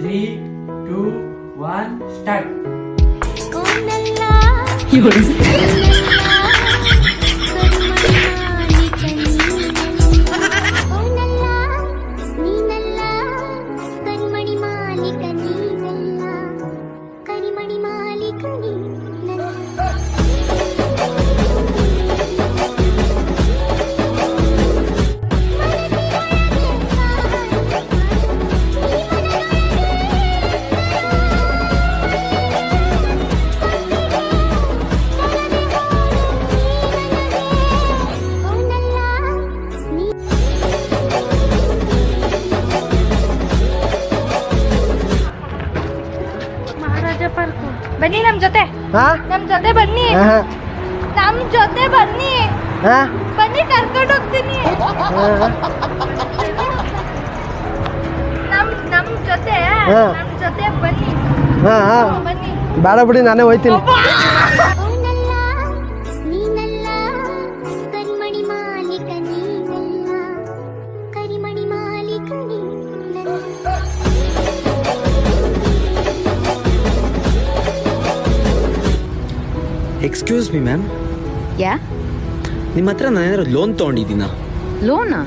Three two one start ಕರಿಮಣಿ ಮಾಲೀಕ ನೀನಲ್ಲ ಬನ್ನಿ ನಮ್ ಜೊತೆ. ಹಾ? ನಮ್ ಜೊತೆ ಬನ್ನಿ. ಹಾ ನಮ್ ಜೊತೆ ಬನ್ನಿ. ಹಾ? ಬನ್ನಿ ಕರ್ಕೊಂಡು ಹೋಗ್ತೀನಿ. ನಮ್ ನಮ್ ಜೊತೆ ಹಾ. ನಮ್ ಜೊತೆ ಬನ್ನಿ. ಹಾ ಹಾ. ಬನ್ನಿ. ಬೇಡ ಬಿಡಿ ನಾನೇ ಹೋಯ್ತೀನಿ. ಎಕ್ಸ್ಕ್ಯೂಸ್ ಮಿ ಮ್ಯಾಮ್ ಯಾ ನಿಮ್ಮ ಹತ್ರ ನಾನು ಏನಾದ್ರು ಲೋನ್ ತೊಗೊಂಡಿದ್ದೀನಾ ಲೋನಾ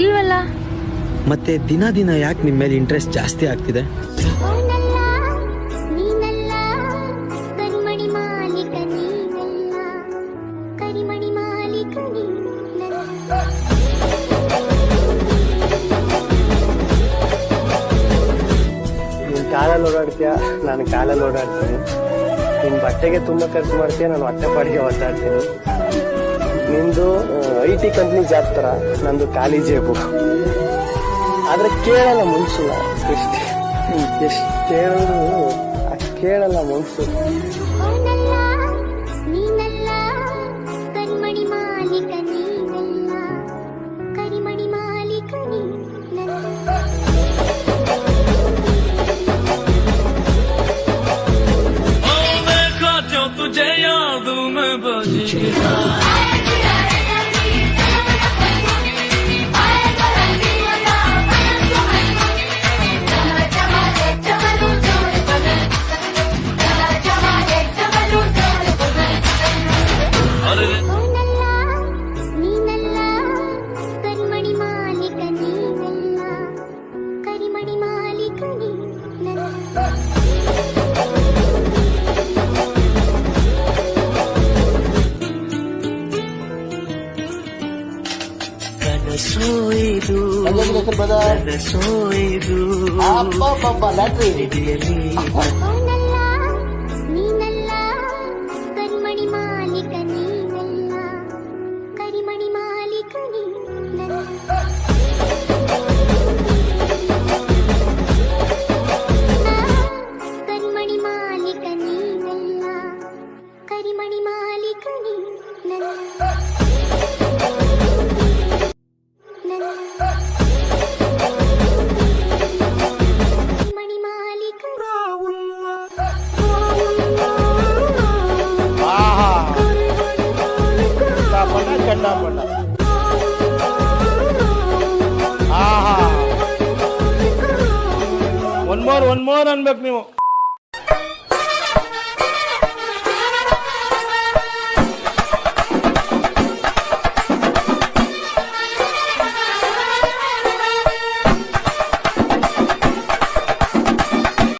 ಇಲ್ವಲ್ಲ? ಮತ್ತೆ ದಿನ ದಿನ ಯಾಕೆ ನಿಮ್ಮ ಮೇಲೆ ಇಂಟ್ರೆಸ್ಟ್ ಜಾಸ್ತಿ ಆಗ್ತಿದೆ? ಕಾಲಲ್ಲಿ ಓಡಾಡ್ತೀಯ? ನಾನು ಕಾಲಲ್ಲಿ ಓಡಾಡ್ತೀನಿ. ನಿನ್ ಬಟ್ಟೆಗೆ ತುಂಬಾ ಖರ್ಚು ಮಾಡ್ತೀಯ, ನಾನು ಹೊಟ್ಟೆ ಪಾಡಿಗೆ ಒದ್ದಾಡ್ತೀನಿ ನಿಂದು ಐ ಟಿ ಕಂಪ್ನಿ ಜಾಬ್ ತರ, ನಂದು ಖಾಲಿ ಜೇಬು. ಆದ್ರೆ ಕೇಳಲ್ಲ ಮನ್ಸು ಎಷ್ಟು ಎಷ್ಟು ಹೇಳಿದ್ರು ಕೇಳಲ್ಲ ಮನ್ಸು. ಅವನಲ್ಲ ನೀನಲ್ಲ ಕರಿಮಣಿ ಒನ್ ಮೋರ್ ಒನ್ ಮೋರ್ ಅನ್ಬೇಕು ನೀವು.